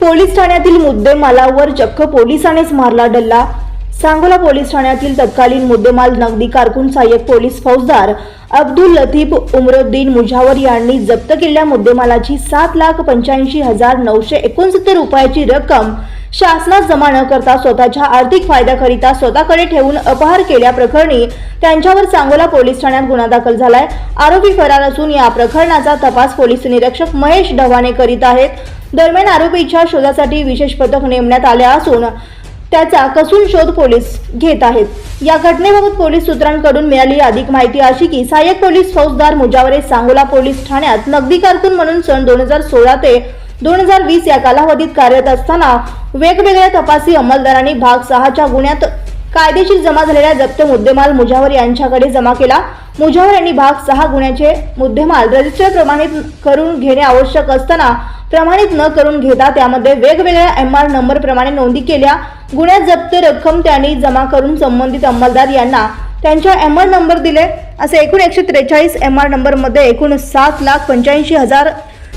Police ठाण्यातील मुद्देमालावर चक्क पोलिसानेच मारला डल्ला. सांगोला पोलीस ठाण्यातील तत्कालीन मुद्देमाल नगदी कारकून सहाय्यक पोलीस फौजदार अब्दुल लतीफ उमरुद्दीन मुजावर यांनी जप्त केलेल्या मुद्देमालाची सात लाख पंच्याऐंशी हजार नऊशे एकोणसत्तर रुपयाची रक्कम शासनात जमा न करता स्वतःच्या आर्थिक फायद्याकरिता स्वतःकडे ठेवून अपहार केल्याप्रकरणी त्यांच्यावर सांगोला पोलीस ठाण्यात गुन्हा दाखल झालाय. आरोपी फरार असून या प्रकरणाचा तपास पोलीस निरीक्षक महेश ढवाणे करीत आहेत. दरम्यान आरोपीच्या शोधासाठी विशेष पथक नेमण्यात आले असून त्याचा कसून शोध पोलीस घेत आहेत. या घटनेबाबत पोलीस सूत्रांकडून मिळाली अधिक माहिती अशी की सहाय्यक पोलीस फौजदार मुजावरे सांगोला पोलीस ठाण्यात नगदी कारकून म्हणून सन दोन हजार सोळा ते दोन हजार वीस या कालावधीत कार्यरत असताना वेगवेगळ्या तपासी अंमलदारांनी भाग सहाच्या गुन्ह्यात कायदेशीर जमा झालेला जप्त मुद्देमाल मुजावर यांच्याकडे जमा केला. मुजावर यांनी भाग सहा गुन्ह्याचे मुद्देमाल रजिस्टर प्रमाणित करून घेणे आवश्यक असताना प्रमाणित न करून घेता त्यामध्ये वेगवेगळ्या एम आर नंबर प्रमाणे नोंदी केल्या. गुन्ह्यात जप्त रक्कम त्यांनी जमा करून संबंधित अंमलदार यांना त्यांच्या एम आर नंबर दिले. असे एकूण एकशे त्रेचाळीस एम आर नंबरमध्ये एकूण सात लाख पंच्याऐंशी हजार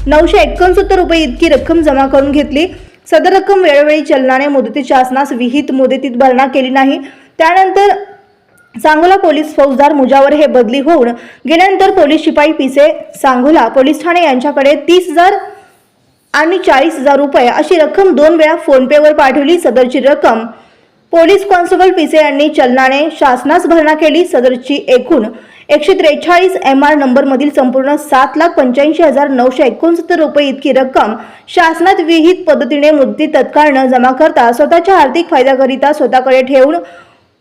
नऊशे एकोणसत्तर रुपये इतकी रक्कम जमा करून घेतली. सदर रक्कम वेळोवेळी चलनाने मुदतीच्या शासनास विहित मुदतीत भरणा केली नाही. त्यानंतर सांगोला पोलीस फौजदार मुजावर हे बदली होऊन गेल्यानंतर पोलीस शिपाई पिसे सांगोला पोलीस ठाणे यांच्याकडे तीस हजार आणि चाळीस हजार रुपये अशी रक्कम दोन वेळा फोनपेवर पाठवली. सदरची रक्कम पोलीस कॉन्स्टेबल पिसे यांनी चलनाने शासनास भरणा केली. सदरची एकूण एकशे त्रेचाळीस एम आर नंबरमधील संपूर्ण सात लाख पंच्याऐंशी हजार नऊशे एकोणसत्तर रुपये इतकी रक्कम शासनात विहित पद्धतीने मुदती तत्काळ न जमा करता स्वतःच्या आर्थिक फायद्याकरिता स्वतःकडे ठेवून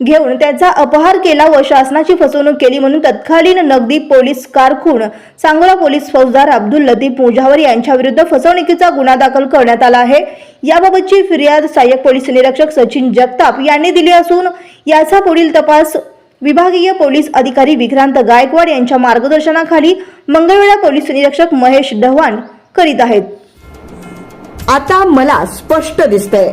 घेऊन त्याचा अपहार केला व शासनाची फसवणूक केली म्हणून तत्कालीन नगदी पोलीस कारकून सांगोला पोलीस फौजदार अब्दुल लतीफ मुजावर यांच्या विरुद्ध फसवणुकीचा गुन्हा दाखल करण्यात आला आहे. याबाबतची फिर्याद सहाय्यक पोलीस निरीक्षक सचिन जगताप यांनी दिली असून याचा पुढील तपास विभागीय पोलीस अधिकारी विक्रांत गायकवाड यांच्या मार्गदर्शनाखाली मंगळवेळा पोलीस निरीक्षक महेश ढवाण करीत आहेत. आता मला स्पष्ट दिसतंय.